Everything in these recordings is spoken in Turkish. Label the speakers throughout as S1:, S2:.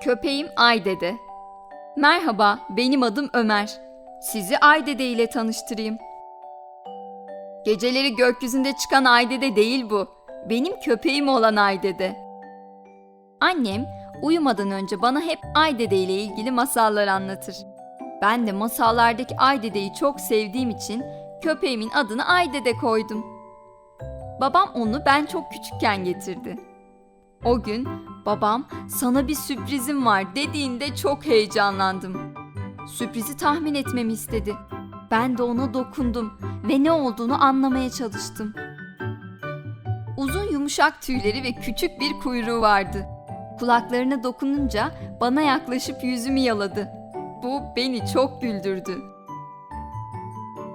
S1: Köpeğim Aydede. Merhaba, benim adım Ömer. Sizi Aydede ile tanıştırayım. Geceleri gökyüzünde çıkan Aydede değil bu. Benim köpeğim olan Aydede. Annem uyumadan önce bana hep Aydede ile ilgili masallar anlatır. Ben de masallardaki Aydede'yi çok sevdiğim için köpeğimin adını Aydede koydum. Babam onu ben çok küçükken getirdi. O gün babam sana bir sürprizim var dediğinde çok heyecanlandım. Sürprizi tahmin etmemi istedi. Ben de ona dokundum ve ne olduğunu anlamaya çalıştım. Uzun yumuşak tüyleri ve küçük bir kuyruğu vardı. Kulaklarına dokununca bana yaklaşıp yüzümü yaladı. Bu beni çok güldürdü.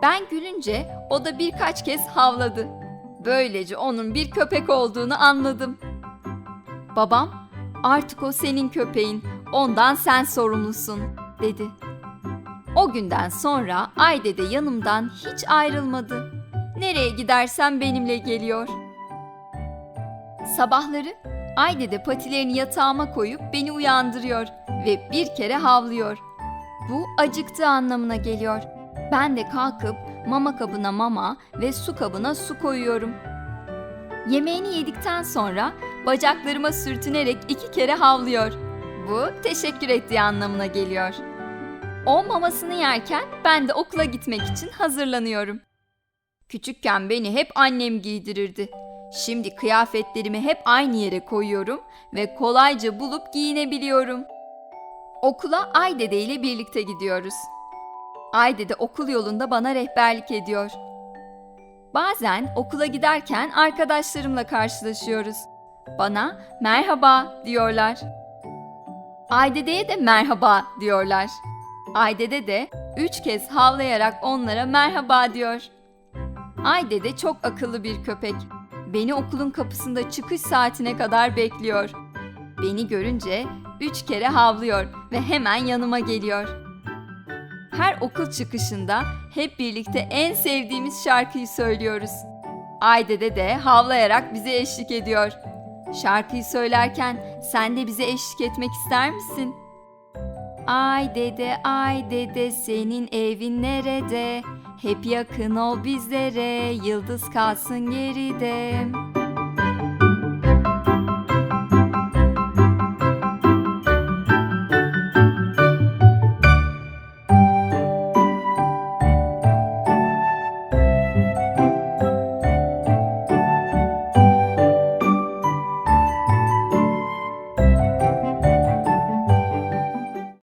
S1: Ben gülünce o da birkaç kez havladı. Böylece onun bir köpek olduğunu anladım. Babam, artık o senin köpeğin, ondan sen sorumlusun, dedi. O günden sonra Ayde de yanımdan hiç ayrılmadı. Nereye gidersem benimle geliyor. Sabahları Ayde de patilerini yatağıma koyup beni uyandırıyor ve bir kere havlıyor. Bu acıktığı anlamına geliyor. Ben de kalkıp mama kabına mama ve su kabına su koyuyorum. Yemeğini yedikten sonra bacaklarıma sürtünerek iki kere havlıyor. Bu teşekkür ettiği anlamına geliyor. O mamasını yerken ben de okula gitmek için hazırlanıyorum. Küçükken beni hep annem giydirirdi. Şimdi kıyafetlerimi hep aynı yere koyuyorum ve kolayca bulup giyinebiliyorum. Okula Aydede ile birlikte gidiyoruz. Aydede okul yolunda bana rehberlik ediyor. Bazen okula giderken arkadaşlarımla karşılaşıyoruz. Bana merhaba diyorlar. Aydede'ye de merhaba diyorlar. Aydede de üç kez havlayarak onlara merhaba diyor. Aydede çok akıllı bir köpek. Beni okulun kapısında çıkış saatine kadar bekliyor. Beni görünce üç kere havlıyor ve hemen yanıma geliyor. Her okul çıkışında hep birlikte en sevdiğimiz şarkıyı söylüyoruz. Aydede de havlayarak bize eşlik ediyor. Şarkıyı söylerken sen de bize eşlik etmek ister misin? Ay dede ay dede senin evin nerede? Hep yakın ol bizlere yıldız kalsın geride.